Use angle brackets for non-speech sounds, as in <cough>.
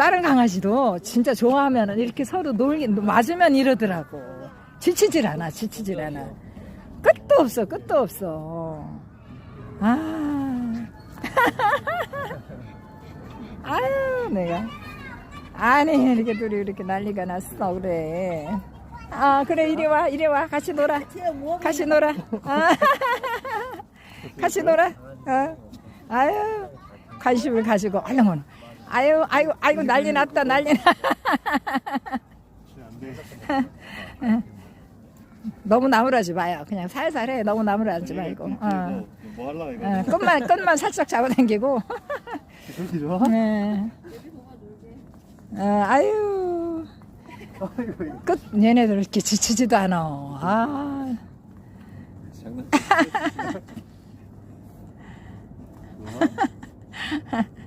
다른 강아지도 진짜 좋아하면 이렇게 서로 놀기 맞으면 이러더라고. 지치질 않아, 지치질 않아. 끝도 없어, 끝도 없어. 아. <laughs> 아유, 내가. 아니, 이렇게 둘이 이렇게 난리가 났어, 그래. 아, 그래, 이리 와, 이리 와. 같이 놀아. 같이 놀아. 아. <laughs> 같이 놀아. 어. 아유, 관심을 가지고, 얼른 오늘. 아유, 아유, 아유, 난리 났다, 난리 났 <laughs> 너무 나무라지 마요. 그냥 살살 해. 너무 나무라지 말고. 어. 뭐 할라 이거? 어, 끝만, 끝만 살짝 잡아당기고. 그렇게 좋아? 네. 어, 아유. 아이고 끝, 얘네들 이렇게 지치지도 않아. 아. 장난. <laughs>